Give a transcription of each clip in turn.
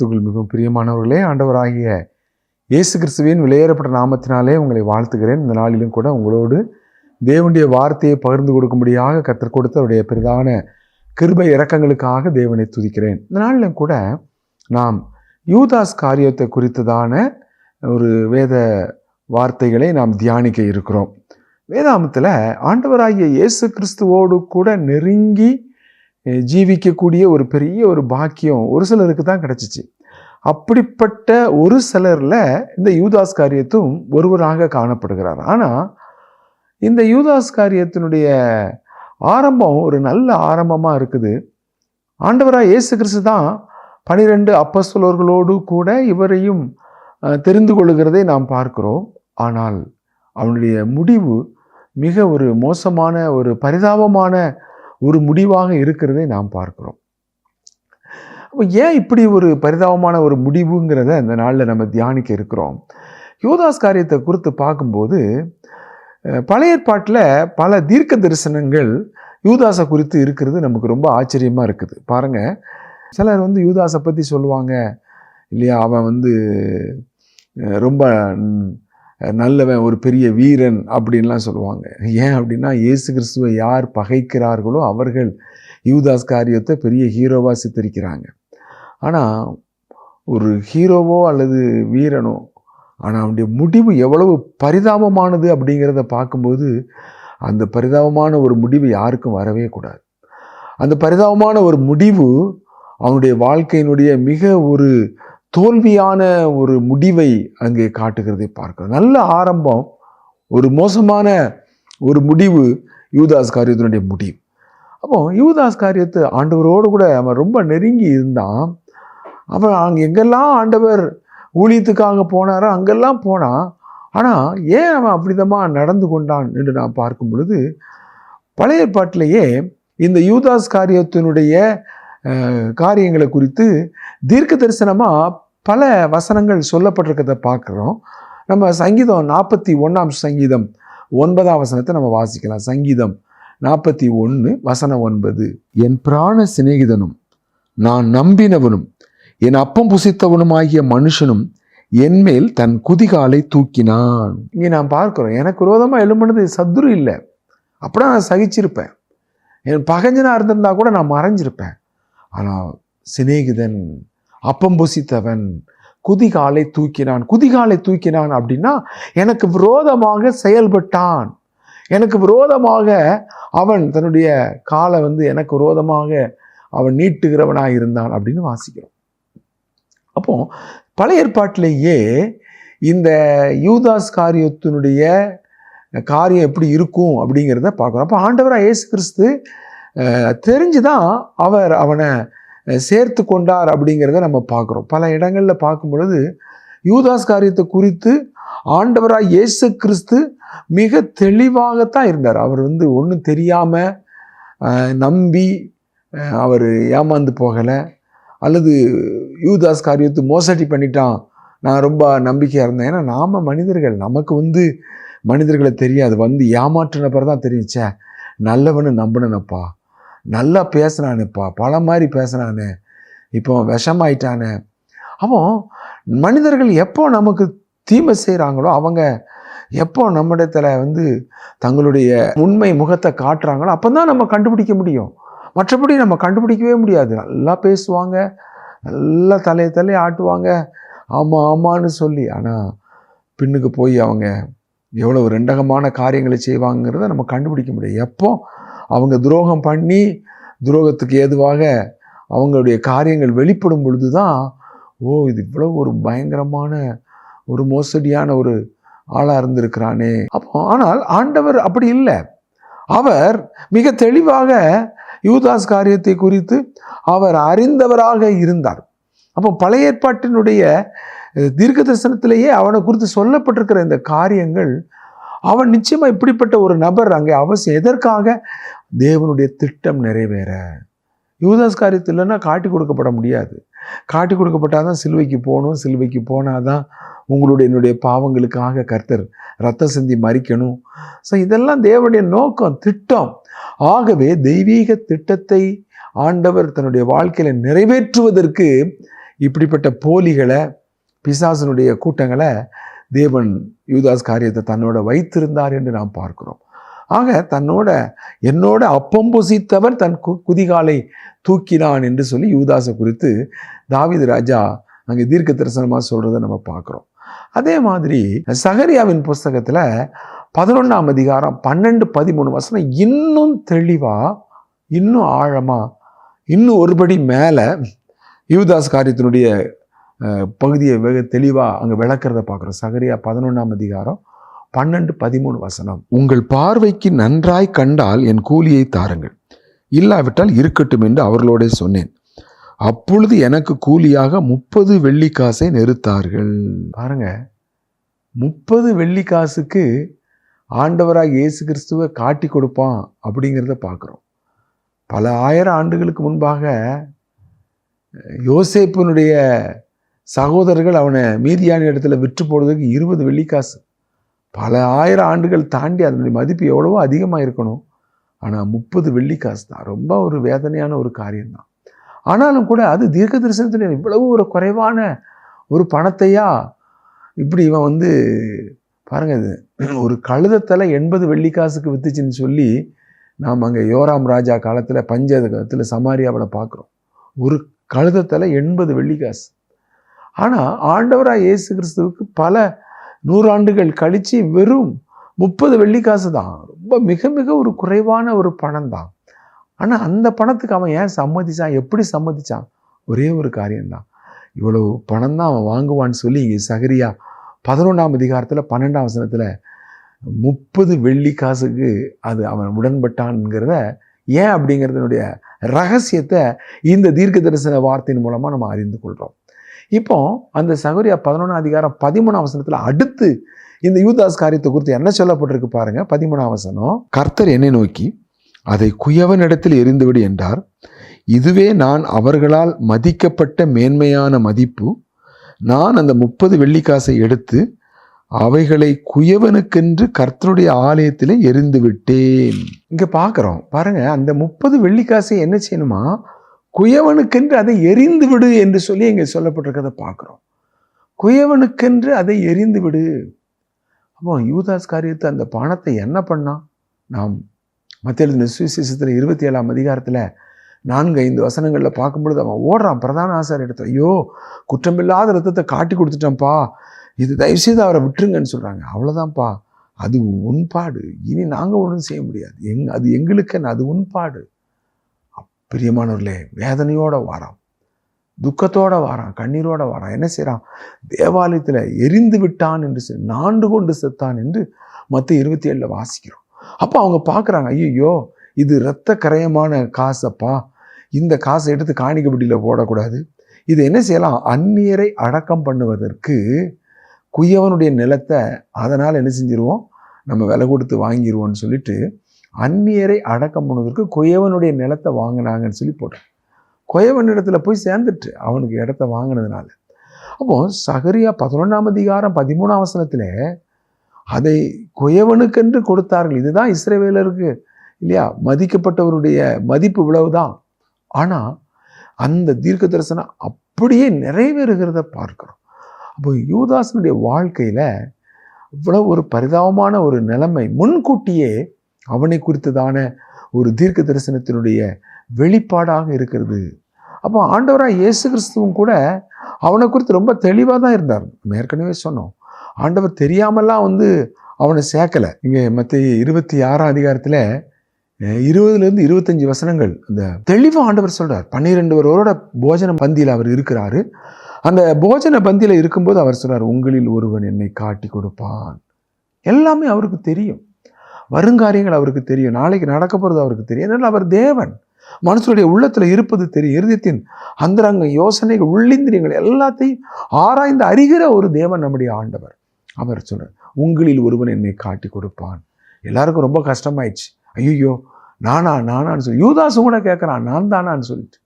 கிறிஸ்துவில் மிகவும் பிரியமானவர்களே ஆண்டவராகிய இயேசு கிறிஸ்துவின் விலையேறப்பட்ட நாமத்தினாலே உங்களை வாழ்த்துகிறேன். இந்த நாளிலும் கூட உங்களோடு தேவனுடைய வார்த்தையை பகிர்ந்து கொடுக்கும்படியாக கற்றுக் கொடுத்த அவருடைய பிரதான கிருபை இரக்கங்களுக்காக தேவனை துதிக்கிறேன். இந்த நாளிலும் கூட நாம் யூதாஸ் காரியத்தை குறித்ததான ஒரு வேத வார்த்தைகளை நாம் தியானிக்க இருக்கிறோம். வேதாமத்தில் ஆண்டவராகிய இயேசு கிறிஸ்துவோடு கூட நெருங்கி ஜீவிக்கக்கூடிய ஒரு பெரிய ஒரு பாக்கியம் ஒரு சிலருக்கு தான் கிடச்சிச்சு. அப்படிப்பட்ட ஒரு சிலரில் இந்த யூதாஸ் காரியத்தும் ஒருவராக காணப்படுகிறார். ஆனால் இந்த யூதாஸ் காரியத்தினுடைய ஆரம்பம் ஒரு நல்ல ஆரம்பமாக இருக்குது. ஆண்டவராக இயேசு கிறிஸ்து தான் பனிரெண்டு அப்பஸ்தலர்களோடு கூட இவரையும் தெரிந்து கொள்கிறதை நாம் பார்க்கிறோம். ஆனால் அவனுடைய முடிவு மிக ஒரு மோசமான ஒரு பரிதாபமான ஒரு முடிவாக இருக்கிறதை நாம் பார்க்கிறோம். அப்போ ஏன் இப்படி ஒரு பரிதாபமான ஒரு முடிவுங்கிறத இந்த நாளில் நம்ம தியானிக்க இருக்கிறோம். யோதாஸ் காரியத்தை குறித்து பார்க்கும்போது பழைய ஏற்பாட்டில் பல தீர்க்க தரிசனங்கள் யூதாஸை குறித்து இருக்கிறது நமக்கு ரொம்ப ஆச்சரியமாக இருக்குது. பாருங்கள் சிலர் வந்து யூதாஸை பற்றி சொல்லுவாங்க. இல்லையா அவன் வந்து ரொம்ப நல்லவன் ஒரு பெரிய வீரன் அப்படின்லாம் சொல்லுவாங்க. ஏன் அப்படின்னா இயேசு கிறிஸ்துவை யார் பகைக்கிறார்களோ அவர்கள் யூதாஸ் காரியத்தை பெரிய ஹீரோவாக சித்தரிக்கிறாங்க. ஆனால் ஒரு ஹீரோவோ அல்லது வீரனோ ஆனால் அவனுடைய முடிவு எவ்வளவு பரிதாபமானது அப்படிங்கிறத பார்க்கும்போது அந்த பரிதாபமான ஒரு முடிவு யாருக்கும் வரவே கூடாது. அந்த பரிதாபமான ஒரு முடிவு அவனுடைய வாழ்க்கையினுடைய மிக ஒரு தோல்வியான ஒரு முடிவை அங்கே காட்டுகிறதை பார்க்கிறோம். நல்ல ஆரம்பம் ஒரு மோசமான ஒரு முடிவு யூதாஸ் காரியத்தினுடைய முடிவு. அப்போ யூதாஸ் காரியத்தை ஆண்டவரோடு கூட அவன் ரொம்ப நெருங்கி இருந்தான். அவன் அங்கே எங்கெல்லாம் ஆண்டவர் ஊழியத்துக்காக போனாரோ அங்கெல்லாம் போனான். ஆனால் ஏன் அவன் அப்படிதமாக நடந்து கொண்டான் என்று நான் பார்க்கும் பொழுது பழைய பாட்டிலேயே இந்த யூதாஸ் காரியத்தினுடைய காரியங்களை குறித்து தீர்க்க தரிசனமாக பல வசனங்கள் சொல்லப்பட்டிருக்கிறத பார்க்குறோம். நம்ம சங்கீதம் நாற்பத்தி ஒன்றாம் சங்கீதம் ஒன்பதாம் வசனத்தை நம்ம வாசிக்கலாம். சங்கீதம் நாற்பத்தி ஒன்று வசனம் ஒன்பது. என் பிராண சிநேகிதனும் நான் நம்பினவனும் என் அப்பம் புசித்தவனுமாகிய மனுஷனும் என்மேல் தன் குதிகாலை தூக்கினான். இங்கே நான் பார்க்குறோம். எனக்கு விரோதமாக எழும்புனது சத்துரு இல்லை. அப்படின்னா நான் சகிச்சிருப்பேன். என் பகஞ்சனாக இருந்திருந்தா கூட நான் மறைஞ்சிருப்பேன். ஆனால் சிநேகிதன் அப்பம் புசித்தவன் குதிகாலை தூக்கினான். குதிகாலை தூக்கினான் அப்படின்னா எனக்கு விரோதமாக செயல்பட்டான். எனக்கு விரோதமாக அவன் தன்னுடைய காலை வந்து எனக்கு விரோதமாக அவன் நீட்டுகிறவனாக இருந்தான் அப்படின்னு வாசிக்கிறோம். அப்போ பழைய ஏற்பாட்டிலேயே இந்த யூதாஸ் காரியத்தினுடைய காரியம் எப்படி இருக்கும் அப்படிங்கிறத பார்க்குறோம். அப்போ ஆண்டவராக இயேசு கிறிஸ்து தெரிஞ்சுதான் அவர் அவனை சேர்த்து கொண்டார் அப்படிங்கிறத நம்ம பார்க்குறோம். பல இடங்களில் பார்க்கும் பொழுது யூதாஸ் காரியத்தை குறித்து ஆண்டவராக இயேசு கிறிஸ்து மிக தெளிவாகத்தான் இருந்தார். அவர் வந்து ஒன்றும் தெரியாமல் நம்பி அவர் ஏமாந்து போகலை. அல்லது யூதாஸ் காரியத்தை மோசடி பண்ணிட்டான். நான் ரொம்ப நம்பிக்கையாக இருந்தேன். ஏன்னா நாம் மனிதர்கள் நமக்கு வந்து மனிதர்களை தெரியாது. வந்து ஏமாற்றின பிறகு தான் தெரியுச்சே நல்லவனு நம்பினப்பா நல்லா பேசினானுப்பா பல மாதிரி பேசினானே இப்போ விஷமாயிட்டானே. அவன் மனிதர்கள் எப்போ நமக்கு தீமை செய்கிறாங்களோ அவங்க எப்போ நம்மிடத்தில் வந்து தங்களுடைய உண்மை முகத்தை காட்டுறாங்களோ அப்போ தான் நம்ம கண்டுபிடிக்க முடியும். மற்றபடி நம்ம கண்டுபிடிக்கவே முடியாது. நல்லா பேசுவாங்க நல்லா தலையை தலையை ஆட்டுவாங்க ஆமாம் ஆமான்னு சொல்லி. ஆனால் பின்னுக்கு போய் அவங்க எவ்வளோ ரெண்டகமான காரியங்களை செய்வாங்கிறத நம்ம கண்டுபிடிக்க முடியும் எப்போ அவங்க துரோகம் பண்ணி துரோகத்துக்கு ஏதுவாக அவங்களுடைய காரியங்கள் வெளிப்படும் பொழுது தான் ஓ இது இவ்வளோ ஒரு பயங்கரமான ஒரு மோசடியான ஒரு ஆளாக இருந்திருக்கிறானே. அப்போ ஆனால் ஆண்டவர் அப்படி இல்லை. அவர் மிக தெளிவாக யூதாஸ் காரியத்தை குறித்து அவர் அறிந்தவராக இருந்தார். அப்போ பழைய ஏற்பாட்டினுடைய தீர்க்க தரிசனத்திலேயே அவனை குறித்து சொல்லப்பட்டிருக்கிற இந்த காரியங்கள் அவன் நிச்சயமா இப்படிப்பட்ட ஒரு நபர் அங்கே அவசியம். எதற்காக? தேவனுடைய திட்டம் நிறைவேற. யூதாஸ் காரியத்தில் இல்லைன்னா காட்டி கொடுக்கப்பட முடியாது. காட்டி கொடுக்கப்பட்டால் தான் சிலுவைக்கு போகணும் சிலுவைக்கு போனாதான் உங்களுடைய என்னுடைய பாவங்களுக்காக கர்த்தர் ரத்தம் சிந்தி மறிக்கணும் ஸோ இதெல்லாம் தேவனுடைய நோக்கம் திட்டம். ஆகவே தெய்வீக திட்டத்தை ஆண்டவர் தன்னுடைய வாழ்க்கையில் நிறைவேற்றுவதற்கு இப்படிப்பட்ட போலிகளை பிசாசனுடைய கூட்டங்களை தேவன் யூதாஸ் காரியத்தை தன்னோட வைத்திருந்தார் என்று நாம் பார்க்கிறோம். ஆக தன்னோட என்னோட அப்பம்புசித்தவர் தன் கு குதிகாலை தூக்கினான் என்று சொல்லி யூதாசை குறித்து தாவீது ராஜா அங்கே தீர்க்க தரிசனமாக சொல்கிறத நம்ம பார்க்குறோம். அதே மாதிரி சகரியாவின் புஸ்தகத்தில் பதினொன்றாம் அதிகாரம் பன்னெண்டு பதிமூணு வசனம் இன்னும் தெளிவாக இன்னும் ஆழமாக இன்னும் ஒருபடி மேலே யூதாஸ் காரியத்தினுடைய பகுதியை வெகு தெளிவாக அங்கே விளக்கிறத பார்க்குறோம். சகரியா பதினொன்றாம் அதிகாரம் பன்னெண்டு பதிமூணு வசனம். உங்கள் பார்வைக்கு நன்றாய் கண்டால் என் கூலியை தாருங்கள். இல்லாவிட்டால் இருக்கட்டும் என்று அவர்களோட சொன்னேன். அப்பொழுது எனக்கு கூலியாக முப்பது வெள்ளிக்காசை நிறுத்தார்கள் பாருங்க. முப்பது வெள்ளிக்காசுக்கு ஆண்டவராக இயேசு கிறிஸ்துவை காட்டி கொடுப்பான் அப்படிங்கிறத பார்க்குறோம். பல ஆயிரம் ஆண்டுகளுக்கு முன்பாக யோசேப்பினுடைய சகோதரர்கள் அவனை மீதியான இடத்துல விற்று போடுறதுக்கு இருபது வெள்ளிக்காசு பல ஆயிரம் ஆண்டுகள் தாண்டி அதனுடைய மதிப்பு எவ்வளவோ அதிகமாக இருக்கணும். ஆனால் முப்பது வெள்ளிக்காசு தான். ரொம்ப ஒரு வேதனையான ஒரு காரியம்தான் ஆனாலும் கூட அது தீர்க்க தரிசனத்தில் இவ்வளவு ஒரு குறைவான ஒரு பணத்தையா? இப்படி இவன் வந்து பாருங்க இது ஒரு கழுதத்தில் எண்பது வெள்ளிக்காசுக்கு வித்துச்சுன்னு சொல்லி நாம் அங்கே யோராம் ராஜா காலத்தில் பஞ்சத்தில் சமாரியாவில் பார்க்குறோம். ஒரு கழுதத்தலை எண்பது வெள்ளிக்காசு ஆனால் ஆண்டவராக இயேசு கிறிஸ்துவுக்கு பல நூறாண்டுகள் கழித்து வெறும் முப்பது வெள்ளிக்காசு தான். ரொம்ப மிக மிக ஒரு குறைவான ஒரு பணம் தான் ஆனால் அந்த பணத்துக்கு அவன் ஏன் சம்மதிச்சான்? எப்படி சம்மதிச்சான்? ஒரே ஒரு காரியம்தான். இவ்வளவு பணம் தான் அவன் வாங்குவான்னு சொல்லி இங்கே சகரியா பதினொன்றாம் அதிகாரத்தில் பன்னெண்டாம் வசனத்தில் முப்பது வெள்ளி காசுக்கு அது அவன் உடன்பட்டான்ங்கிறத ஏன் அப்படிங்கிறதுனுடைய ரகசியத்தை இந்த தீர்க்க தரிசன வார்த்தையின் மூலமாக நம்ம அறிந்து கொள்கிறோம் இப்போ அந்த சகோரியா பதினொன்றாம் அதிகாரம் பதிமூணாம் வசனத்தில் அடுத்து இந்த யூதாஸ் காரியத்தை குறித்து என்ன சொல்லப்பட்டிருக்கு பாருங்க. பதிமூணாம் வசனம் கர்த்தர் என்னை நோக்கி அதை குயவனிடத்தில் எரிந்துவிடு என்றார். இதுவே நான் அவர்களால் மதிக்கப்பட்ட மேன்மையான மதிப்பு. நான் அந்த முப்பது வெள்ளிக்காசை எடுத்து அவைகளை குயவனுக்கென்று கர்த்தருடைய ஆலயத்திலே எரிந்து விட்டேன் இங்கே பார்க்குறோம் பாருங்க அந்த முப்பது வெள்ளிக்காசை என்ன செய்யணுமா? குயவனுக்கென்று அதை எரிந்து விடு என்று சொல்லி இங்கே சொல்லப்பட்டிருக்கிறத பார்க்குறோம். குயவனுக்கென்று அதை எரிந்து விடு. அப்போ யூதாஸ் காரியத்தை அந்த பணத்தை என்ன பண்ணான் நாம் மத்திய சுவிசேஷத்தில் இருபத்தி ஏழாம் அதிகாரத்தில் நான்கு ஐந்து வசனங்களில் பார்க்கும்பொழுது அவன் ஓடுறான் பிரதான ஆசார் இடத்துல. ஐயோ குற்றமில்லாத ரத்தத்தை காட்டி கொடுத்துட்டான்ப்பா. இது தயவுசெய்து அவரை விட்டுருங்கன்னு சொல்கிறாங்க அவ்வளோதான்ப்பா அது உன்பாடு இனி நாங்கள் ஒன்றும் செய்ய முடியாது. எங் அது எங்களுக்குன்னு? அது உன்பாடு பிரியமானவர்களே வேதனையோட வாரான் துக்கத்தோட வாரான் கண்ணீரோட வாரான். என்ன செய்கிறான் தேவாலயத்தில் எரிந்து விட்டான் என்று நாண்டு கொண்டு செத்தான் என்று மற்ற இருபத்தி ஏழில் வாசிக்கிறோம். அப்போ அவங்க பார்க்குறாங்க ஐயோ இது இரத்த கரையமான காசப்பா இந்த காசை எடுத்து காணிக்கப்பட்டியில் போடக்கூடாது. இது என்ன செய்யலாம்? அந்நியரை அடக்கம் பண்ணுவதற்கு குயவனுடைய நிலத்தை அதனால் என்ன செஞ்சிருவோம்? நம்ம விலை கொடுத்து வாங்கிடுவோம்னு சொல்லிட்டு அந்நியரை அடக்கம் பண்ணுவதற்கு குயவனுடைய நிலத்தை வாங்கினாங்கன்னு சொல்லி போட்டான். குயவன் இடத்துல போய் சேர்ந்துட்டு அவனுக்கு இடத்த வாங்கினதுனால. அப்போ சகரியா பதினொன்றாம் அதிகாரம் பதிமூணாம் வசனத்தில் அதை குயவனுக்கென்று கொடுத்தார்கள். இதுதான் இஸ்ரேவேலருக்கு இல்லையா? மதிக்கப்பட்டவருடைய மதிப்பு இவ்வளவுதான். ஆனால் அந்த தீர்க்க தரிசனம் அப்படியே நிறைவேறுகிறத பார்க்குறோம். அப்போ யூதாசனுடைய வாழ்க்கையில் இவ்வளோ ஒரு பரிதாபமான ஒரு நிலைமை முன்கூட்டியே அவனை குறித்ததான ஒரு தீர்க்க தரிசனத்தினுடைய வெளிப்பாடாக இருக்கிறது. அப்போ ஆண்டவராக இயேசு கிறிஸ்துவும் கூட அவனை குறித்து ரொம்ப தெளிவாக தான் இருந்தார். ஏற்கனவே சொன்னோம். ஆண்டவர் தெரியாமலாம் வந்து அவனை சேர்க்கலை. இங்கே மற்ற இருபத்தி ஆறாம் அதிகாரத்தில் இருபதுலேருந்து இருபத்தஞ்சி வசனங்கள். அந்த தெளிவாக ஆண்டவர் சொல்கிறார் பன்னிரெண்டு பேரோட போஜன பந்தியில் அவர் இருக்கிறாரு. அந்த போஜன பந்தியில் இருக்கும்போது அவர் சொல்கிறார் உங்களில் ஒருவன் என்னை காட்டி கொடுப்பான். எல்லாமே அவருக்கு தெரியும். வருங்காரியங்கள் அவருக்கு தெரியும். நாளைக்கு நடக்க போகிறது அவருக்கு தெரியும். அதனால் அவர் தேவன். மனுஷனுடைய உள்ளத்தில் இருப்பது தெரியும். இருதயத்தின் அந்தரங்க யோசனைகள் உள்ளிந்திரியங்கள் எல்லாத்தையும் ஆராய்ந்து அறிகிற ஒரு தேவன் நம்முடைய ஆண்டவர். அவர் சொன்னார் உங்களில் ஒருவன் என்னை காட்டி கொடுப்பான். எல்லாருக்கும் ரொம்ப கஷ்டமாயிடுச்சு. ஐயோ நானா நானான்னு சொல்லி யூதாசு கூட கேட்குறான் நான் தானான்னு சொல்லிட்டு.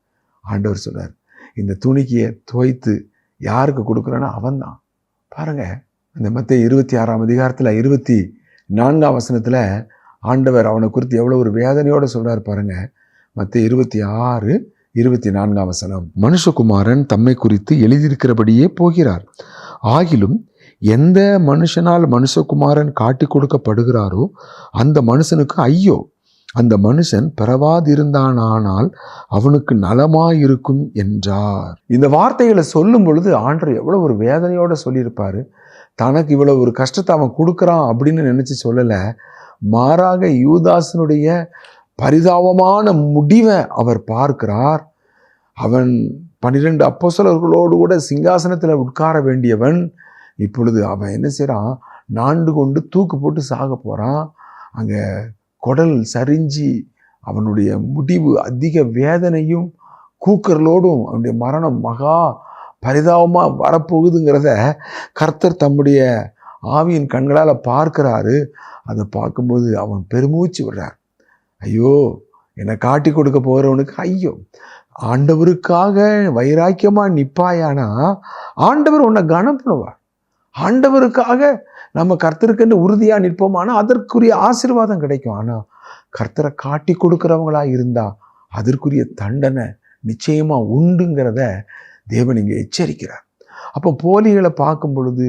ஆண்டவர் சொன்னார் இந்த துணிக்கியை துவைத்து யாருக்கு கொடுக்குறேன்னா அவன் தான் பாருங்கள் இந்த மத்திய இருபத்தி ஆறாம் அதிகாரத்தில் இருபத்தி நான்காம் வசனத்தில் ஆண்டவர் அவனை குறித்து எவ்வளோ ஒரு வேதனையோடு சொல்கிறார் பாருங்கள் மற்ற இருபத்தி ஆறு இருபத்தி நான்காம் வசனம். மனுஷகுமாரன் தம்மை குறித்து எழுதியிருக்கிறபடியே போகிறார். ஆகிலும் எந்த மனுஷனால் மனுஷகுமாரன் காட்டி கொடுக்கப்படுகிறாரோ அந்த மனுஷனுக்கு ஐயோ அந்த மனுஷன் பிறவாதிருந்தானால் அவனுக்கு நலமாயிருக்கும் என்றார். இந்த வார்த்தைகளை சொல்லும் பொழுது ஆண்டர் எவ்வளோ ஒரு வேதனையோடு சொல்லியிருப்பார். தனக்கு இவ்வளோ ஒரு கஷ்டத்தை அவன் கொடுக்குறான் அப்படின்னு நினச்சி சொல்லலை. மாறாக யூதாசனுடைய பரிதாபமான முடிவை அவர் பார்க்கிறார். அவன் பன்னிரெண்டு அப்போசலர்களோடு கூட சிங்காசனத்தில் உட்கார வேண்டியவன் இப்பொழுது அவன் என்ன செய்கிறான் நாண்டு கொண்டு தூக்கு போட்டு சாக போகிறான் அங்கே குடல் சரிஞ்சு அவனுடைய முடிவு அதிக வேதனையும் கூக்கர்களோடும் அவனுடைய மரணம் மகா பரிதாபமாக வரப்போகுதுங்கிறத கர்த்தர் தம்முடைய ஆவியின் கண்களால் பார்க்கிறாரு. அதை பார்க்கும்போது அவன் பெருமூச்சு விடுறார். ஐயோ என்னை காட்டி கொடுக்க போகிறவனுக்கு ஐயோ ஆண்டவருக்காக வைராக்கியமாக நிற்பாயானா ஆண்டவர் உன்னை கனம் பண்ணுவார். ஆண்டவருக்காக நம்ம கர்த்தருக்குன்னு உறுதியாக நிற்போமானா அதற்குரிய ஆசீர்வாதம் கிடைக்கும். ஆனால் கர்த்தரை காட்டி கொடுக்குறவங்களா இருந்தால் அதற்குரிய தண்டனை நிச்சயமாக உண்டுங்கிறத தேவன் இங்கே எச்சரிக்கிறார். அப்போ போலிகளை பார்க்கும் பொழுது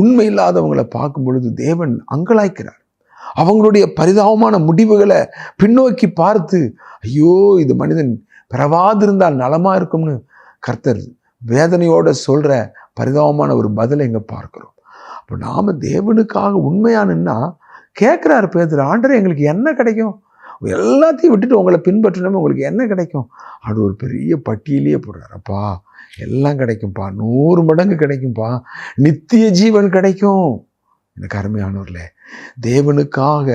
உண்மை இல்லாதவங்களை பார்க்கும் பொழுது தேவன் அங்கலாய்க்கிறார். அவங்களுடைய பரிதாபமான முடிவுகளை பின்னோக்கி பார்த்து ஐயோ இது மனிதன் பிறவாதிருந்தால் நலமாக இருக்கும்னு கர்த்தர் வேதனையோடு சொல்கிற பரிதாபமான ஒரு பதிலை இங்கே பார்க்குறோம். அப்போ நாம் தேவனுக்காக உண்மையானுன்னா கேட்குறாரு பேதர் ஆண்டரை எங்களுக்கு என்ன கிடைக்கும்? எல்லாத்தையும் விட்டுட்டு உங்களை பின்பற்றணுமே உங்களுக்கு என்ன கிடைக்கும்? அது ஒரு பெரிய பட்டியலே போடுறாரு. அப்பா எல்லாம் கிடைக்கும்ப்பா நூறு மடங்கு கிடைக்கும்ப்பா நித்திய ஜீவன் கிடைக்கும். எனக்கு அருமையானவர்களே தேவனுக்காக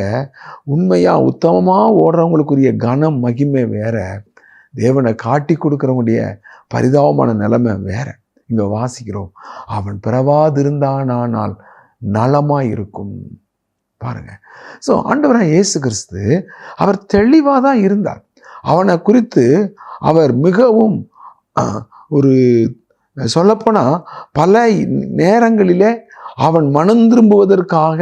உண்மையாக உத்தமமாக ஓடுறவங்களுக்குரிய கனம் மகிமை வேற. தேவனை காட்டி கொடுக்குறவங்களுடைய பரிதாபமான நிலைமை வேற. இங்கே வாசிக்கிறோம். அவன் பிறவாதிருந்தானால் நலமாக இருக்கும் பாருங்க. ஸோ ஆண்டவராக இயேசு கிறிஸ்து அவர் தெளிவாக தான் இருந்தார். அவனை குறித்து அவர் மிகவும் ஒரு சொல்லப்போனால் பல நேரங்களிலே அவன் மனம் திரும்புவதற்காக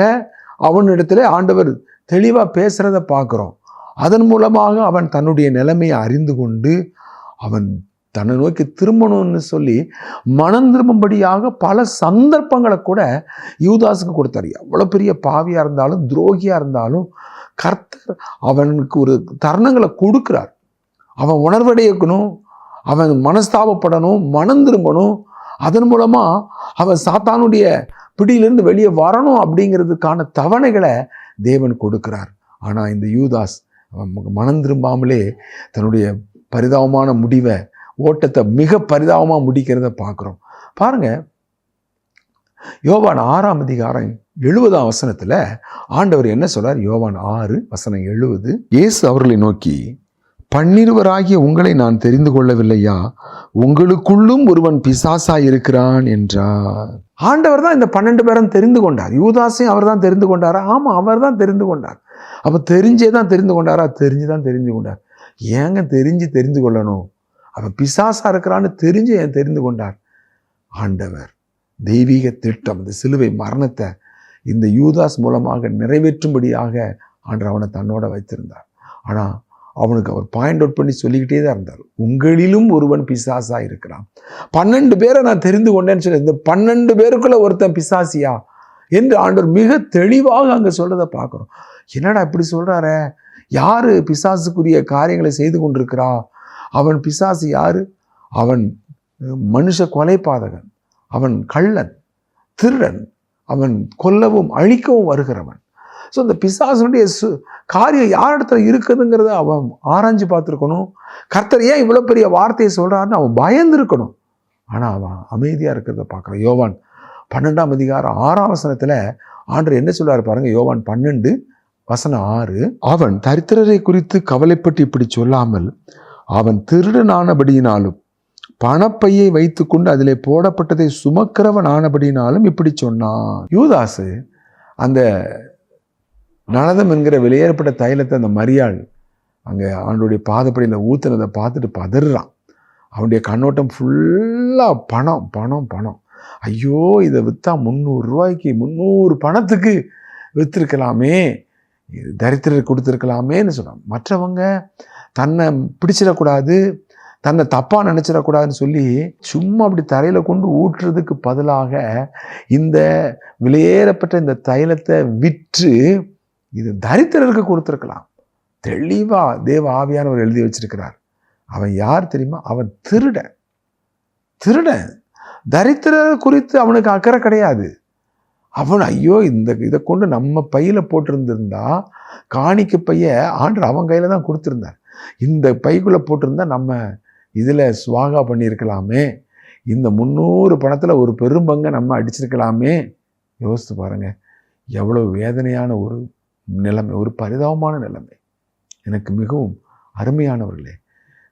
அவனிடத்துல ஆண்டவர் தெளிவாக பேசுகிறத பார்க்குறோம். அதன் மூலமாக அவன் தன்னுடைய நிலைமையை அறிந்து கொண்டு அவன் தன்னை நோக்கி திரும்பணும்னு சொல்லி மனம் திரும்பும்படியாக பல சந்தர்ப்பங்களை கூட யூதாஸுக்கு கொடுத்தார். எவ்வளோ பெரிய பாவியாக இருந்தாலும் துரோகியாக இருந்தாலும் கர்த்தர் அவனுக்கு ஒரு தருணங்களை கொடுக்குறார். அவன் உணர்வடையக்கணும் அவன் மனஸ்தாபப்படணும் மனம் திரும்பணும் அதன் மூலமாக அவன் சாத்தானுடைய பிடியிலிருந்து வெளியே வரணும் அப்படிங்கிறதுக்கான தவணைகளை தேவன் கொடுக்கிறார். ஆனால் இந்த யூதாஸ் அவன் மனம் திரும்பாமலே தன்னுடைய பரிதாபமான முடிவை ஓட்டத்தை மிக பரிதாபமாக முடிக்கிறத பார்க்குறோம். பாருங்க யோவான் ஆறாம் அதிகாரம் எழுபதாம் வசனத்தில் ஆண்டவர் என்ன சொல்றார்? யோவான் ஆறு வசனம் எழுபது இயேசு அவர்களை நோக்கி பன்னிருவராகிய உங்களை நான் தெரிந்து கொள்ளவில்லையா? உங்களுக்குள்ளும் ஒருவன் பிசாசா இருக்கிறான் என்றார். ஆண்டவர் தான் இந்த பன்னெண்டு பேரும் தெரிந்து கொண்டார். யூதாசையும் அவர் தான் தெரிந்து கொண்டாரா? ஆமாம் அவர் தான் தெரிந்து கொண்டார். அப்போ தெரிஞ்சே தான் தெரிந்து கொண்டாரா? தெரிஞ்சு தான் தெரிந்து கொண்டார். ஏங்க தெரிஞ்சு தெரிந்து கொள்ளணும்? அவன் பிசாசா இருக்கிறான்னு தெரிஞ்சு ஏன் தெரிந்து கொண்டார்? ஆண்டவர் தெய்வீக திட்டம் இந்த சிலுவை மரணத்தை இந்த யூதாஸ் மூலமாக நிறைவேற்றும்படியாக ஆண்டவர் அவனை தன்னோட வைத்திருந்தார். ஆனால் அவனுக்கு அவர் பாயிண்ட் அவுட் பண்ணி சொல்லிக்கிட்டே தான் இருந்தார். உங்களிலும் ஒருவன் பிசாசாக இருக்கிறான். பன்னெண்டு பேரை நான் தெரிந்து கொண்டேன்னு சொல்லி இந்த பன்னெண்டு பேருக்குள்ள ஒருத்தன் பிசாசியா? என்று ஆண்டவர் மிக தெளிவாக அங்கே சொல்கிறத பார்க்குறோம். என்னடா இப்படி சொல்கிறாரே யார் பிசாசுக்குரிய காரியங்களை செய்து கொண்டிருக்கிறா? அவன் பிசாசு யார்? அவன் மனுஷ கொலைபாதகன். அவன் கள்ளன் திருடன். அவன் கொல்லவும் அழிக்கவும் வருகிறவன். ஸோ இந்த பிசாசனுடைய சு காரியம் யார் இடத்துல இருக்குதுங்கிறத அவன் ஆராய்ஞ்சு பார்த்துருக்கணும். கர்த்தர் ஏன் இவ்வளோ பெரிய வார்த்தையை சொல்கிறாருன்னு அவன் பயந்துருக்கணும். ஆனால் அவன் அமைதியாக இருக்கிறத பார்க்குறான். யோவான் பன்னெண்டாம் அதிகாரம் ஆறாம் வசனத்தில் ஆண்டு என்ன சொல்கிறார் பாருங்கள் யோவான் பன்னெண்டு வசனம் ஆறு. அவன் தரித்திரரை குறித்து கவலைப்பட்டு இப்படி சொல்லாமல் அவன் திருடனானபடியினாலும் பணப்பையை வைத்துக்கொண்டு அதிலே போடப்பட்டதை சுமக்கிறவன் ஆனபடியினாலும் இப்படி சொன்னான். யூதாசு அந்த நலதம் என்கிற வெளியேறப்பட்ட தைலத்தை அந்த மரியாள் அங்கே அவனுடைய பாதப்படியில் ஊத்துனதை பார்த்துட்டு பதறான் அவனுடைய கண்ணோட்டம் ஃபுல்லாக பணம் பணம் பணம். ஐயோ இதை விற்றா முந்நூறுரூவாய்க்கு முந்நூறு பணத்துக்கு விற்றுருக்கலாமே தரித்திரர் கொடுத்துருக்கலாமேன்னு சொல்கிறான் மற்றவங்க தன்னை பிடிச்சிடக்கூடாது தன்னை தப்பாக நினச்சிடக்கூடாதுன்னு சொல்லி சும்மா அப்படி தரையில் கொண்டு ஊற்றுறதுக்கு பதிலாக இந்த விலையேறப்பட்ட இந்த தைலத்தை விற்று இது தரித்திரருக்கு கொடுத்துருக்கலாம். தெளிவாக தேவ ஆவியானவர் எழுதி வச்சிருக்கிறார். அவன் யார் தெரியுமா? அவன் திருட திருட தரித்திரர் குறித்து அவனுக்கு அக்கறை கிடையாது. அவன் ஐயோ இந்த இதை கொண்டு நம்ம பையில் போட்டிருந்திருந்தா காணிக்க பைய ஆண்டு அவன் கையில் தான் கொடுத்துருந்தார். இந்த பைக்குள்ளே போட்டிருந்தா நம்ம இதில் சுவாகா பண்ணியிருக்கலாமே. இந்த முந்நூறு பணத்தில் ஒரு பெரும்பங்கை நம்ம அடிச்சிருக்கலாமே. யோசித்து பாருங்க. எவ்வளவு வேதனையான ஒரு நிலைமை ஒரு பரிதாபமான நிலைமை. எனக்கு மிகவும் அருமையானவர்களே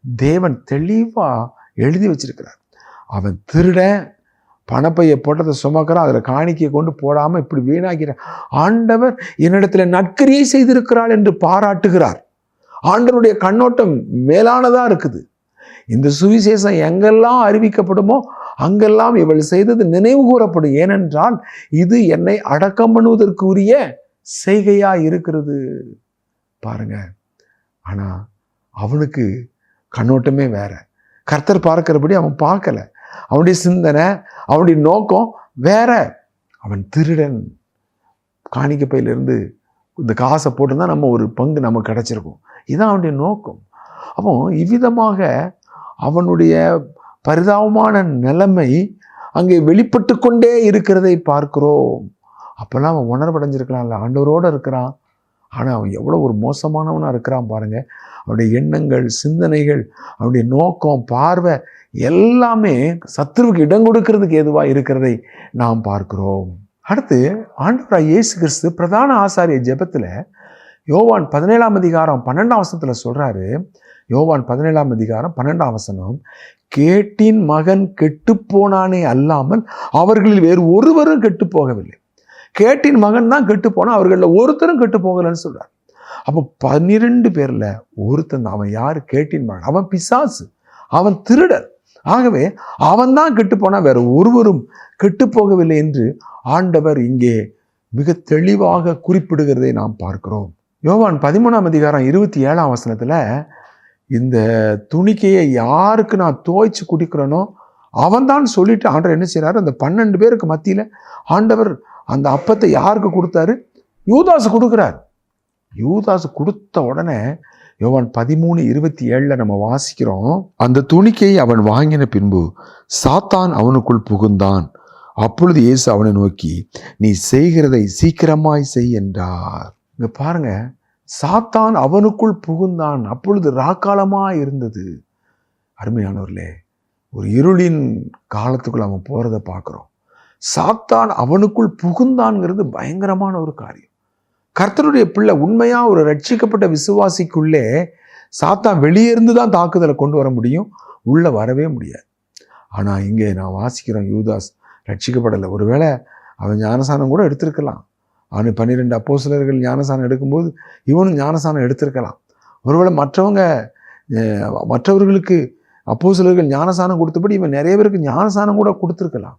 தேவன் தெளிவாக எழுதி வச்சிருக்கிறார். அவன் திருடன் பணப்பையை போட்டதை சுமக்கிறான் அதில் காணிக்கையை கொண்டு போடாமல் இப்படி வீணாகிறான் ஆண்டவர் என்னிடத்தில் நற்கரியை செய்திருக்கிறாள் என்று பாராட்டுகிறார். ஆண்டவருடைய கண்ணோட்டம் மேலானதாக இருக்குது. இந்த சுவிசேஷம் எங்கெல்லாம் அறிவிக்கப்படுமோ அங்கெல்லாம் இவள் செய்தது நினைவு கூறப்படும் ஏனென்றால் இது என்னை அடக்கம் பண்ணுவதற்கு செய்கையாக இருக்கிறது பாருங்க. ஆனால் அவனுக்கு கண்ணோட்டமே வேற. கர்த்தர் பார்க்கிறபடி அவன் பார்க்கல. அவனுடைய சிந்தனை அவனுடைய நோக்கம் வேற. அவன் திருடன். காணிக்க பையிலிருந்து இந்த காசை போட்டுருந்தா நம்ம ஒரு பங்கு நமக்கு கிடச்சிருக்கும். இதுதான் அவனுடைய நோக்கம். அப்போ இவ்விதமாக அவனுடைய பரிதாபமான நிலைமை அங்கே வெளிப்பட்டு கொண்டே இருக்கிறதை பார்க்கிறோம். அப்போல்லாம் அவன் உணர்வடைஞ்சிருக்கலாம்ல. ஆண்டவரோடு இருக்கிறான். ஆனால் அவன் எவ்வளோ ஒரு மோசமானவனாக இருக்கிறான் பாருங்கள் அவனுடைய எண்ணங்கள் சிந்தனைகள் அவனுடைய நோக்கம் பார்வை எல்லாமே சத்ருவுக்கு இடம் கொடுக்கறதுக்கு எதுவாக இருக்கிறதை நாம் பார்க்கிறோம். அடுத்து ஆண்டவராய் இயேசு கிறிஸ்து பிரதான ஆசாரிய ஜெபத்தில் யோவான் பதினேழாம் அதிகாரம் பன்னெண்டாம் வசனத்தில் சொல்கிறாரு யோவான் பதினேழாம் அதிகாரம் பன்னெண்டாம் வசனம் கேட்டின் மகன் கெட்டுப்போனானே அல்லாமல் அவர்களில் வேறு ஒருவரும் கெட்டு போகவில்லை. கேட்டின் மகன் தான் கெட்டு போனால் அவர்களில் ஒருத்தரும் கெட்டு போகலைன்னு சொல்கிறார் அப்போ பன்னிரெண்டு பேரில் ஒருத்தன் அவன் யார்? கேட்டின் மகன். அவன் பிசாசு. அவன் திருடர். ஆகவே அவன் தான் கெட்டு போனால் வேற ஒருவரும் கெட்டு போகவில்லை என்று ஆண்டவர் இங்கே மிக தெளிவாக குறிப்பிடுகிறதை நாம் பார்க்கிறோம். யோவான் பதிமூணாம் அதிகாரம் இருபத்தி ஏழாம் வசனத்தில் இந்த துணிக்கையை யாருக்கு நான் துவைச்சு குடிக்கிறேனோ அவன் தான் சொல்லிட்டு ஆண்டவர் என்ன செய்கிறாரு அந்த பன்னெண்டு பேருக்கு மத்தியில் ஆண்டவர் அந்த அப்பத்தை யாருக்கு கொடுத்தாரு? யூதாசு கொடுக்குறார். யூதாசு கொடுத்த உடனே யோவான் பதிமூணு இருபத்தி ஏழில் நம்ம வாசிக்கிறோம். அந்த துணிக்கை அவன் வாங்கின பின்பு சாத்தான் அவனுக்குள் புகுந்தான். அப்பொழுது இயேசு அவனை நோக்கி நீ செய்கிறதை சீக்கிரமாய் செய் என்றார். இங்கே பாருங்க சாத்தான் அவனுக்குள் புகுந்தான். அப்பொழுது ராக்காலமாக இருந்தது. அருமையானவர்களே ஒரு இருளின் காலத்துக்குள்ள அவன் போகிறத பார்க்குறோம். சாத்தான் அவனுக்குள் புகுந்தான்ங்கிறது பயங்கரமான ஒரு காரியம். கர்த்தருடைய பிள்ளை உண்மையாக ஒரு ரட்சிக்கப்பட்ட விசுவாசிக்குள்ளே சாத்தான் வெளியே இருந்து தான் தாக்குதலை கொண்டு வர முடியும்? உள்ளே வரவே முடியாது. ஆனால் இங்கே நான் வாசிக்கிறேன் யூதாஸ் ரட்சிக்கப்படலை ஒருவேளை அவன் ஞானசானம் கூட எடுத்திருக்கலாம். அவனு பன்னிரெண்டு அப்போஸ்தலர்கள் ஞானசானம் எடுக்கும்போது இவனும் ஞானசானம் எடுத்திருக்கலாம். ஒருவேளை மற்றவங்க மற்றவர்களுக்கு அப்போ சிலர்கள் ஞானசானம் கொடுத்தபடி இவன் நிறைய பேருக்கு ஞானசானம் கூட கொடுத்துருக்கலாம்.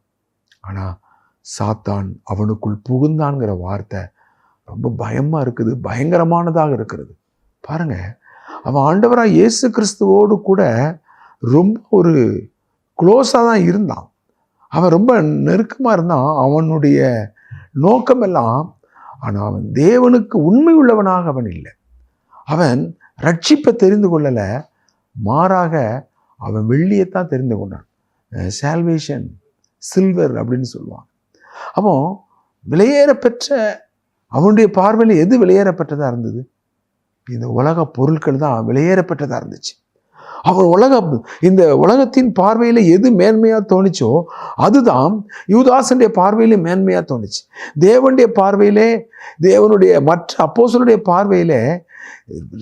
ஆனால் சாத்தான் அவனுக்குள் புகுந்தான்ங்கிற வார்த்தை ரொம்ப பயமாக இருக்குது பயங்கரமானதாக இருக்கிறது. பாருங்க அவன் ஆண்டவராக இயேசு கிறிஸ்துவோடு கூட ரொம்ப ஒரு க்ளோஸாக தான் இருந்தான். அவன் ரொம்ப நெருக்கமாக இருந்தான் அவனுடைய நோக்கமெல்லாம் ஆனால் அவன் தேவனுக்கு உண்மை உள்ளவனாக அவன் இல்லை. அவன் ரட்சிப்பை தெரிந்து கொள்ளலை மாறாக அவன் வெள்ளியைத்தான் தெரிந்து கொண்டான். சால்வேஷன் சில்வர் அப்படின்னு சொல்லுவாங்க. அப்போ விலையேறப்பெற்ற அவனுடைய பார்வையில் எது விலையேறப்பட்டதாக இருந்தது? இந்த உலக பொருட்கள் தான் விலையேறப்பட்டதாக இருந்துச்சு. அவன் உலக இந்த உலகத்தின் பார்வையில் எது மேன்மையாக தோணுச்சோ அதுதான் யுவதாசனுடைய பார்வையிலே மேன்மையாக தோணுச்சு. தேவனுடைய பார்வையிலே தேவனுடைய மற்ற அப்போசனுடைய பார்வையிலே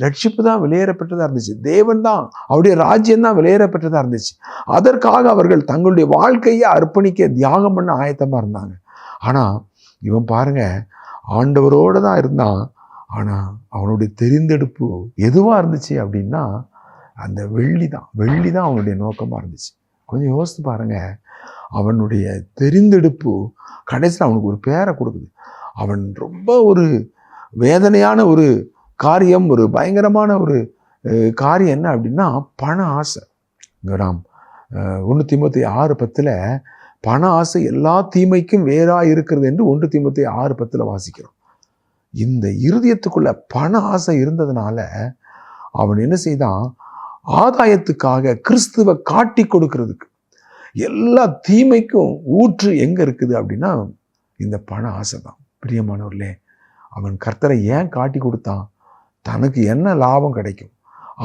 ரட்சிப்பு தான் வெளியேறப்பட்டதாக இருந்துச்சு. தேவன் தான் அவருடைய ராஜ்யம் தான் வெளியேறப்பட்டதாக இருந்துச்சு. அதற்காக அவர்கள் தங்களுடைய வாழ்க்கையை அர்ப்பணிக்க தியாகம் பண்ண ஆயத்தமாக இருந்தாங்க. ஆனால் இவன் பாருங்க ஆண்டவரோடு தான் இருந்தான். ஆனால் அவனுடைய தெரிந்தெடுப்பு எதுவாக இருந்துச்சு அப்படின்னா அந்த வெள்ளி தான் வெள்ளி தான் அவனுடைய நோக்கமாக இருந்துச்சு. கொஞ்சம் யோசித்து பாருங்க அவனுடைய தெரிந்தெடுப்பு கடைசியில் அவனுக்கு ஒரு பேரை கொடுக்குது. அவன் ரொம்ப ஒரு வேதனையான ஒரு காரியம் ஒரு பயங்கரமான ஒரு காரியம் என்ன அப்படின்னா பண ஆசை. நாம் ஒன்று திமுத்தி ஆறு பத்தில் பண ஆசை எல்லா தீமைக்கும் வேறாக இருக்கிறது என்று ஒன்று திமுத்தி ஆறு பத்தில் வாசிக்கிறோம். இந்த இருதயத்துக்குள்ள பண ஆசை இருந்ததுனால அவன் என்ன செய்தான்? ஆதாயத்துக்காக கிறிஸ்துவை காட்டி கொடுக்கறதுக்கு எல்லா தீமைக்கும் ஊற்று எங்கே இருக்குது அப்படின்னா இந்த பண ஆசை தான். பிரியமானவர்களே அவன் கர்த்தரை ஏன் காட்டி கொடுத்தான்? தனக்கு என்ன லாபம் கிடைக்கும்?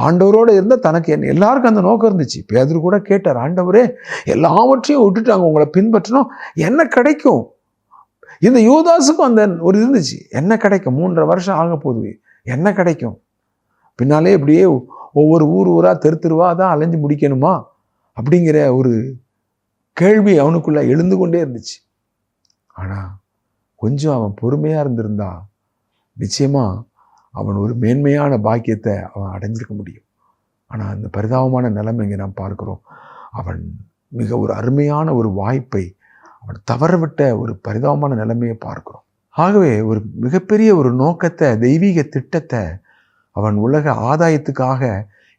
ஆண்டவரோட இருந்தால் தனக்கு என்ன? எல்லாருக்கும் அந்த நோக்கம் இருந்துச்சு. பேதர் கூட கேட்டார் ஆண்டவரே எல்லாவற்றையும் விட்டுட்டாங்க உங்களை பின்பற்றணும் என்ன கிடைக்கும்? இந்த யூதாஸுக்கும் அந்த ஒரு இருந்துச்சு. என்ன கிடைக்கும்? மூன்றரை வருஷம் ஆக போகுது. என்ன கிடைக்கும்? பின்னாலே இப்படியே ஒவ்வொரு ஊர் ஊராக தெரு தெருவாக தான் அலைஞ்சு முடிக்கணுமா? அப்படிங்கிற ஒரு கேள்வி அவனுக்குள்ளே எழுந்து கொண்டே இருந்துச்சு. ஆனால் கொஞ்சம் அவன் பொறுமையாக இருந்திருந்தா நிச்சயமாக அவன் ஒரு மேன்மையான பாக்கியத்தை அவன் அடைஞ்சிருக்க முடியும். ஆனால் அந்த பரிதாபமான நிலைமை இங்கே நாம் பார்க்குறோம். அவன் மிக ஒரு அருமையான ஒரு வாய்ப்பை அவன் தவறவிட்ட ஒரு பரிதாபமான நிலைமையை பார்க்குறோம். ஆகவே ஒரு மிகப்பெரிய ஒரு நோக்கத்தை தெய்வீக திட்டத்தை அவன் உலக ஆதாயத்துக்காக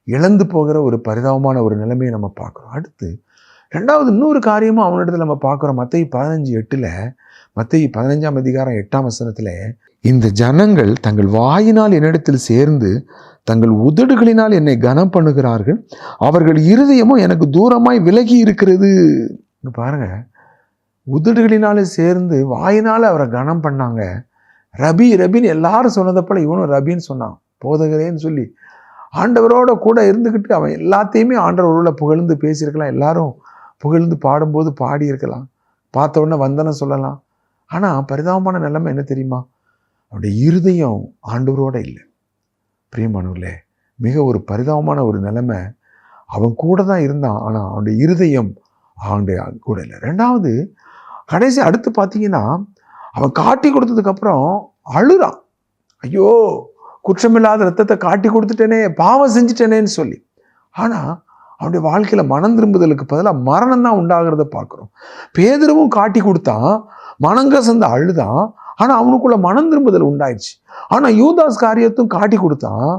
இழந்து போகிற ஒரு பரிதாபமான ஒரு நிலைமையை நம்ம பார்க்குறோம். அடுத்து ரெண்டாவது இன்னொரு காரியமும் அவனிடத்தில் நம்ம பார்க்குறோம். மற்ற பதினஞ்சு எட்டில் மற்ற பதினஞ்சாம் அதிகாரம் எட்டாம் வசனத்தில் இந்த ஜனங்கள் தங்கள் வாயினால் என்னிடத்தில் சேர்ந்து தங்கள் உதடுகளினால் என்னை கனம் பண்ணுகிறார்கள். அவர்கள் இருதயமும் எனக்கு தூரமாய் விலகி இருக்கிறது. பாருங்க. உதடுகளினாலே சேர்ந்து வாயினால் அவரை கனம் பண்ணாங்க. ரபி ரபின்னு எல்லாரும் சொன்னதை போல இவனும் ரபின்னு சொன்னான். போதகரேன்னு சொல்லி. ஆண்டவரோட கூட இருந்துக்கிட்டு அவன் எல்லாத்தையுமே ஆண்டவரோட புகழ்ந்து பேசியிருக்கலாம். எல்லாரும் புகழ்ந்து பாடும்போது பாடியிருக்கலாம். பார்த்த உடனே வந்தனம் சொல்லலாம். ஆனால் பரிதாபமான நிலைமை என்ன தெரியுமா? அவனுடைய இருதயம் ஆண்டவரோட இல்லை. பிரியமானவர்களே மிக ஒரு பரிதாபமான ஒரு நிலைமை. அவன் கூட தான் இருந்தான் ஆனால் அவனுடைய இருதயம் அவனுடைய கூட இல்லை. ரெண்டாவது கடைசி அடுத்து பார்த்தீங்கன்னா அவன் காட்டி கொடுத்ததுக்கப்புறம் அழுறான். ஐயோ குற்றமில்லாத ரத்தத்தை காட்டி கொடுத்துட்டேனே பாவம் செஞ்சுட்டேனேன்னு சொல்லி. ஆனால் அவனுடைய வாழ்க்கையில் மனம் திரும்புதலுக்கு பதிலாக மரணம் தான் உண்டாகிறத பார்க்குறோம். பேதரவும் காட்டி கொடுத்தான் மனங்கசந்த அழுதான் ஆனால் அவனுக்குள்ள மனம் திரும்புதல் உண்டாயிடுச்சு ஆனால் யூதாஸ் காரியத்தும் காட்டி கொடுத்தான்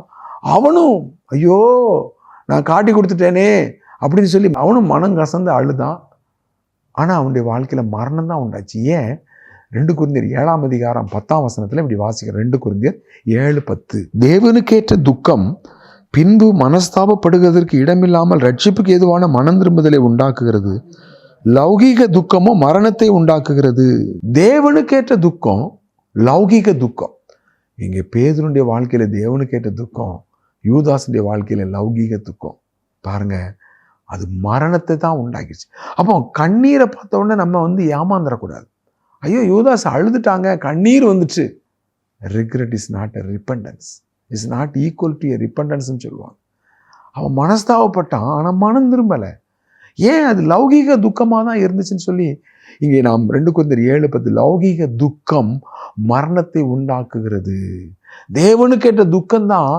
அவனும் ஐயோ நான் காட்டி கொடுத்துட்டேனே அப்படின்னு சொல்லி அவனும் மனம் கசந்து அழுதான் ஆனால் அவனுடைய வாழ்க்கையில் மரணம் தான் உண்டாச்சு. ஏன்? ரெண்டு குருந்தியர் ஏழாம் அதிகாரம் பத்தாம் வசனத்தில் இப்படி வாசிக்கிறேன் ரெண்டு குருந்தியர் ஏழு பத்து. தேவனுக்கேற்ற துக்கம் பின்பு மனஸ்தாபப்படுகிறதற்கு இடமில்லாமல் ரட்சிப்புக்கு ஏதுவான மனம் திரும்புதலை உண்டாக்குகிறது. லௌகீக துக்கமும் மரணத்தை உண்டாக்குகிறது. தேவனுக்கேற்ற துக்கம் லௌகீக துக்கம். இங்கே பேதனுடைய வாழ்க்கையில் தேவனுக்கேற்ற துக்கம் யூதாசுடைய வாழ்க்கையில் லௌகீக துக்கம். பாருங்க அது மரணத்தை தான் உண்டாக்கிடுச்சு. அப்போ கண்ணீரை பார்த்த உடனே நம்ம வந்து ஏமாந்துடக்கூடாது ஐயோ யூதாஸ் அழுதுட்டாங்க கண்ணீர் வந்துச்சு. Regret is not a repentance is not equal to a ரிப்பண்டன்ஸ்னு சொல்லுவாங்க. அவன் மனஸ்தாவப்பட்டான் ஆனால் மனம் திரும்பலை. ஏன் அது லௌகீக துக்கமாக தான் இருந்துச்சுன்னு சொல்லி இங்கே நாம் ரெண்டு கொஞ்சம் ஏழு பத்து லௌகீக துக்கம் மரணத்தை உண்டாக்குகிறது. தேவனுக்கேற்ற துக்கம்தான்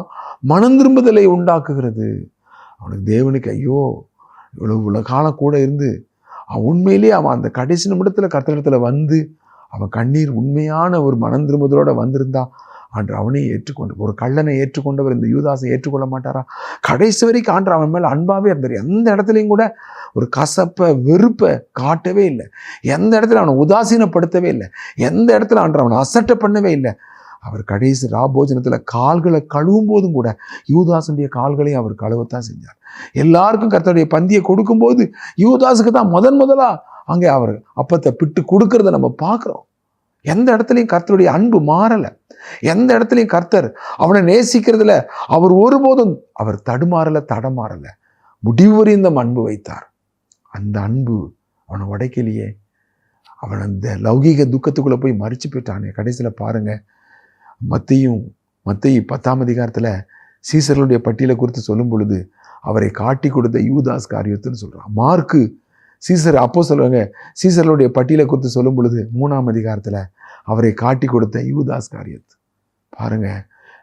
மனம் திரும்புதலை உண்டாக்குகிறது. அவனுக்கு தேவனுக்கு ஐயோ இவ்வளவு இவ்வளோ காலம் கூட இருந்து அவன் உண்மையிலேயே அவன் அந்த கடைசி நிமிடத்தில் கத்திரத்தில் வந்து அவன் கண்ணீர் உண்மையான ஒரு மனம் திரும்புதலோடு வந்திருந்தா ஆண்டு அவனையும் ஏற்றுக்கொண்டு ஒரு கள்ளனை ஏற்றுக்கொண்டவர் இந்த யூதாசை ஏற்றுக்கொள்ள மாட்டாரா? கடைசி வரைக்கும் ஆண்டு அவன் மேலே அன்பாகவே இருந்தார் எந்த இடத்துலையும் கூட ஒரு கசப்பை வெறுப்பை காட்டவே இல்லை. எந்த இடத்துல அவனை உதாசீனப்படுத்தவே இல்லை. எந்த இடத்துல ஆண்டு அவனை அசட்டை பண்ணவே இல்லை. அவர் கடைசி ராபோஜனத்தில் கால்களை கழுவும் போதும் கூட யூதாசனுடைய கால்களையும் அவர் கழுவத்தான் செஞ்சார். எல்லாருக்கும் கர்த்தருடைய பந்தியை கொடுக்கும்போது யூதாஸுக்கு தான் முதன் முதலா அங்கே அவர் அப்பத்தை பிட்டு கொடுக்கறத நம்ம பார்க்குறோம். எந்த இடத்துலையும் கர்த்தருடைய அன்பு மாறலை. எந்த இடத்துலையும் கர்த்தர் அவனை நேசிக்கிறதுல அவர் ஒருபோதும் அவர் தடுமாறலை தடமாறலை. முடிவு வரையும் அன்பு வைத்தார். அந்த அன்பு அவனை உடைக்கலையே. அவன் அந்த லௌகீக துக்கத்துக்குள்ளே போய் மறிச்சு போயிட்டானே. கடைசியில் பாருங்கள் மத்தையும் மத்தையும் பத்தாம் அதிகாரத்தில் சீசர்களுடைய பட்டியலை குறித்து சொல்லும் பொழுது அவரை காட்டி கொடுத்த யூதாஸ் காரியத்துன்னு சொல்கிறான் மார்க்கு சீசர் அப்போ சொல்லுவாங்க சீசர்களுடைய பட்டியலை குறித்து சொல்லும் பொழுது மூணாம் அதிகாரத்தில் அவரை காட்டி கொடுத்த யூதாஸ் காரியத் பாருங்க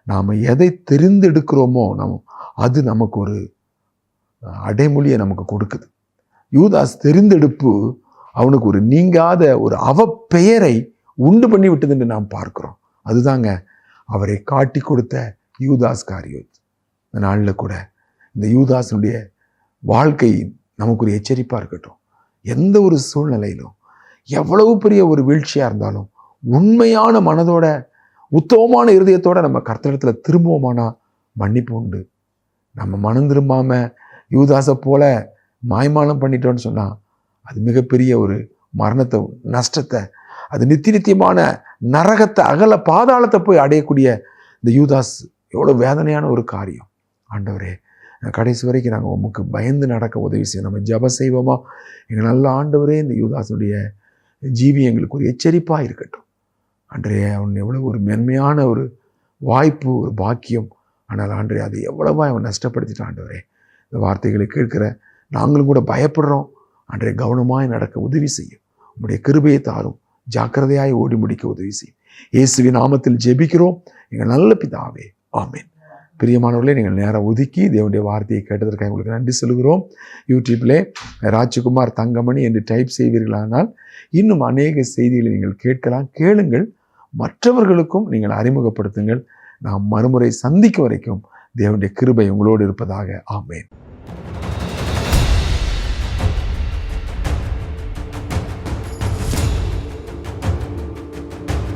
நாம் எதை தெரிந்தெடுக்கிறோமோ நம் அது நமக்கு ஒரு அடைமொழியை நமக்கு கொடுக்குது. யூதாஸ் தெரிந்தெடுப்பு அவனுக்கு ஒரு நீங்காத ஒரு அவப்பெயரை உண்டு பண்ணி விட்டதுன்னு நாம் பார்க்கிறோம். அதுதாங்க அவரை காட்டி கொடுத்த யூதாஸ் காரியோத் இந்த நாளில் கூட இந்த யூதாசனுடைய வாழ்க்கை நமக்கு ஒரு எச்சரிப்பாக இருக்கட்டும். எந்த ஒரு சூழ்நிலையிலும் எவ்வளவு பெரிய ஒரு வீழ்ச்சியாக இருந்தாலும் உண்மையான மனதோட உத்தமமான இருதயத்தோட நம்ம கர்த்தடத்தில் திரும்புவோமானா மன்னிப்பு உண்டு. நம்ம மனம் திரும்பாமல் யூதாசை போல மாய்மாலம் பண்ணிட்டோன்னு சொன்னால் அது மிகப்பெரிய ஒரு மரணத்தை நஷ்டத்தை அது நித்திய நித்தியமான நரகத்தை அகல பாதாளத்தை போய் அடையக்கூடிய இந்த யூதாஸ் எவ்வளோ வேதனையான ஒரு காரியம். ஆண்டவரே கடைசி வரைக்கும் நாங்கள் உமக்கு பயந்து நடக்க உதவி செய்யும் நம்ம ஜப செய்வோமா? எங்கள் நல்ல ஆண்டவரே இந்த யூதாஸுடைய ஜீவி எங்களுக்கு ஒரு எச்சரிப்பாக இருக்கட்டும். அன்றைய அவன் எவ்வளோ ஒரு மென்மையான ஒரு வாய்ப்பு ஒரு பாக்கியம். ஆனால் ஆண்டரே அதை எவ்வளவா அவன் நஷ்டப்படுத்திட்டான் ஆண்டவரே. இந்த வார்த்தைகளை கேட்கிற நாங்களும் கூட பயப்படுறோம். அன்றைய கவனமாய் நடக்க உதவி செய்யும். உங்களுடைய கிருபையை தாரும். ஜாக்கிரதையாய் ஓடி முடிக்க உதவி செய்யும். இயேசுவின் நாமத்தில் ஜெபிக்கிறோம். எங்கள் நல்ல பிதாவே ஆமேன். பிரியமானவர்களே நீங்கள் நேரம் ஒதுக்கி தேவனுடைய வார்த்தையை கேட்டதற்காக உங்களுக்கு நன்றி சொல்கிறோம் யூடியூப்லே ராஜ்குமார் தங்கமணி என்று டைப் செய்வீர்களானால் இன்னும் அநேக செய்திகளை நீங்கள் கேட்கலாம் கேளுங்கள். மற்றவர்களுக்கும் நீங்கள் அறிமுகப்படுத்துங்கள். நாம் மறுமுறை சந்திக்கும் வரைக்கும் தேவனுடைய கிருபை உங்களோடு இருப்பதாக. ஆமேன்.